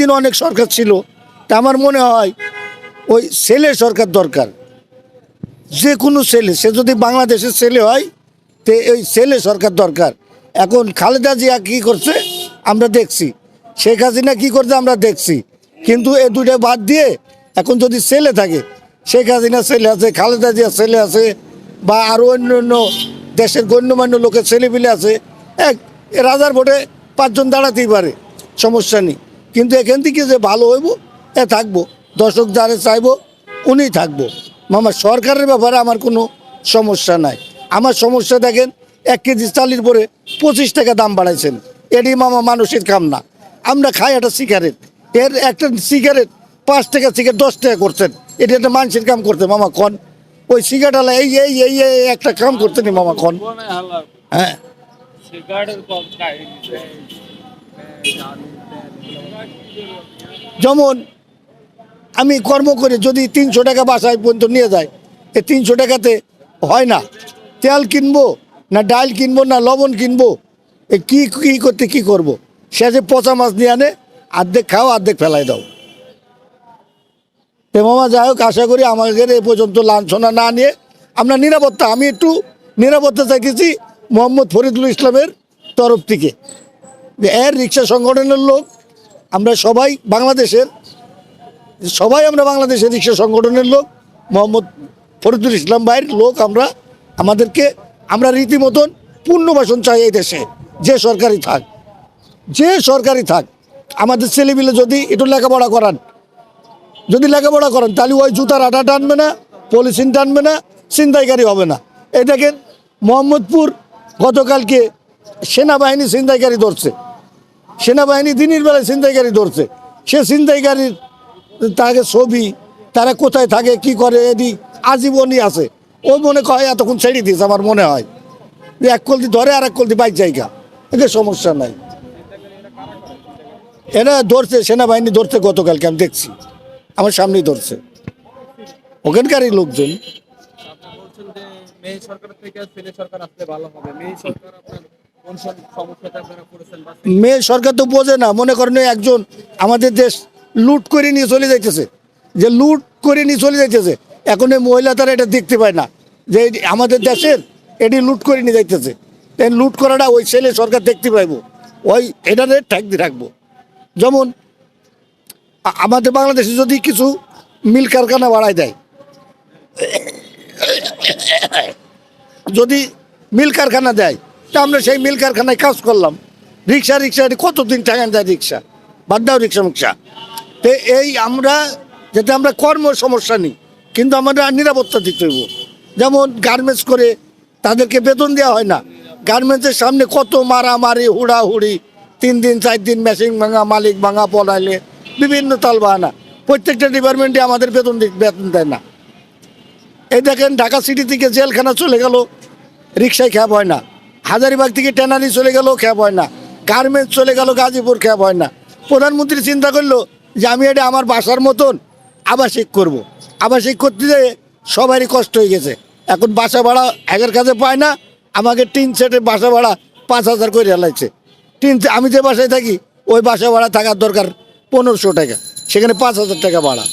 দিন অনেক সরকার ছিল, তা আমার মনে হয় ওই ছেলে সরকার দরকার। যে কোনো ছেলে সে যদি বাংলাদেশের ছেলে হয়, তে ওই ছেলে সরকার দরকার। এখন খালেদা জিয়া কী করছে, আমরা দেখছি। শেখ হাসিনা কী করছে, আমরা দেখছি। কিন্তু এ দুটো বাদ দিয়ে এখন যদি ছেলে থাকে, শেখ হাসিনা ছেলে আছে, খালেদা জিয়া ছেলে আছে, বা আরও অন্য অন্য দেশের গণ্যমান্য লোকের ছেলেপিলে আছে, এক রাজার ভোটে পাঁচজন দাঁড়াতেই পারে, সমস্যা নেই। কিন্তু এখান থেকে যে ভালো হইব এ থাকব। দর্শক যারা চাইব উনি থাকব। মামা সরকারের ব্যাপারে আমার কোনো সমস্যা নাই। আমার সমস্যা দেখেন এক কেজি চালির পরে পঁচিশ টাকা দাম বাড়াইছেন। এটি মামা মানুষের কাম না। আমরা খাই একটা সিগারেট। এর একটা সিগারেট পাঁচ টাকা সিগারেট দশ টাকা করছেন। এটা একটা মানুষের কাম করতে মামা খন ওই সিগারেট এই এই এই এই একটা কাম করতে নি মামা খন হ্যাঁ। যেমন আমি কর্ম করে যদি তিনশো টাকা বাসায় পর্যন্ত নিয়ে যায় এই তিনশো টাকাতে হয় না। তেল কিনবো না ডাল কিনবো না লবণ কিনবো, এ কি কি করতে কি করব। সে যে পচা মাছ নিয়ে আনে অর্ধেক খাও অর্ধেক ফেলাই দাও। তো মামা, যাই হোক, আশা করি আমাদের এ পর্যন্ত লাঞ্ছনা না নিয়ে আমরা নিরাপত্তা, আমি একটু নিরাপত্তা চাইতেছি মোহাম্মদ ফরিদুল ইসলামের তরফ থেকে। এর রিক্সা সংগঠনের লোক, আমরা সবাই বাংলাদেশের, সবাই আমরা বাংলাদেশের রিক্সা সংগঠনের লোক, মোহাম্মদ ফরিদুল ইসলাম ভাইয়ের লোক আমরা, আমাদেরকে আমরা রীতিমতন পুণ্যবাসন চাই এই দেশে, যে সরকারি থাক, যে সরকারি থাক, আমাদের ছেলেপিলে যদি একটু লেখাপড়া করান, যদি লেখাপড়া করেন, তাহলে ওই জুতার আটা টানবে না, পলিথিন টানবে না, ছিনতাইকারী হবে না। এই দেখেন, মোহাম্মদপুর গতকালকে সেনাবাহিনী ছিনতাইকারী ধরছে। সেনাবাহিনী দিনের বেলায় ছিনতাইকারী ধরছে। সে ছিনতাইকারীর তাকে ছবি, তারা কোথায় থাকে, কি করে এদি আজীবনই আছে। ও মনে কয় এতক্ষণ ছেড়ে দিয়েছে আমার মনে হয়। যে এক কলতি ধরে আর এক কলতি বাইক জায়গা। এতে সমস্যা নাই। এরা ধরছে, সেনাবাহিনী ধরছে গতকালকে, আমি দেখছি। আমার সামনেই ধরছে। ওখানকারই লোকজন। মেয়ে সরকার তো বোঝে না, মনে করেন একজন আমাদের দেশ লুট করে নিয়ে চলে যাইতেছে। যে লুট করে নিয়ে চলে যাইতেছে, এখন এই মহিলা তারা এটা দেখতে পায় না। যে আমাদের দেশের, এটি লুট করে নিয়ে যাইতেছে। তাই লুট করাটা ওই ছেলে সরকার দেখতে পাইবো। ওই এটারে ঠেকতে রাখব। যেমন আমাদের বাংলাদেশে যদি কিছু মিল কারখানা বাড়ায় দেয়, যদি মিল কারখানা দেয় তা আমরা সেই মিল কারখানায় কাজ করলাম। রিক্সা রিক্সা কতদিন ঠেকান যায় রিক্সা? বাদ দাও রিক্সা মিক্সা। তো এই আমরা, যাতে আমরা কর্ম সমস্যা নেই, কিন্তু আমাদের নিরাপত্তা দিতে হইব। যেমন গার্মেন্টস করে তাদেরকে বেতন দেওয়া হয় না। গার্মেন্টসের সামনে কত মারামারি, হুড়াহুড়ি, তিন দিন, চার দিন মেশিন ভাঙা, মালিক ভাঙা, পলাইলে বিভিন্ন তাল বাহানা প্রত্যেকটা ডিপার্টমেন্টে আমাদের বেতন বেতন দেয় না। এই দেখেন ঢাকা সিটি থেকে জেলখানা চলে গেল, রিক্সায় খ্যাপ হয় না। হাজারিবাগ থেকে টেনারি চলে গেল খ্যাপ হয় না। গার্মেন্টস চলে গেল, গাজীপুর খ্যাপ হয় না। প্রধানমন্ত্রী চিন্তা করল যে আমি এটা আমার বাসার মতন আবাসিক করব। আবাসিক করতে যেয়ে সবারই কষ্ট হয়ে গেছে। এখন বাসা ভাড়া একের কাছে পায় না, আমাকে টিন সেটের বাসা ভাড়া পাঁচ হাজার করে হেলাইছে টিন আমি যে বাসায় থাকি, ওই বাসা ভাড়া থাকার দরকার পনেরোশো টাকা। সেখানে পাঁচ হাজার টাকা ভাড়া।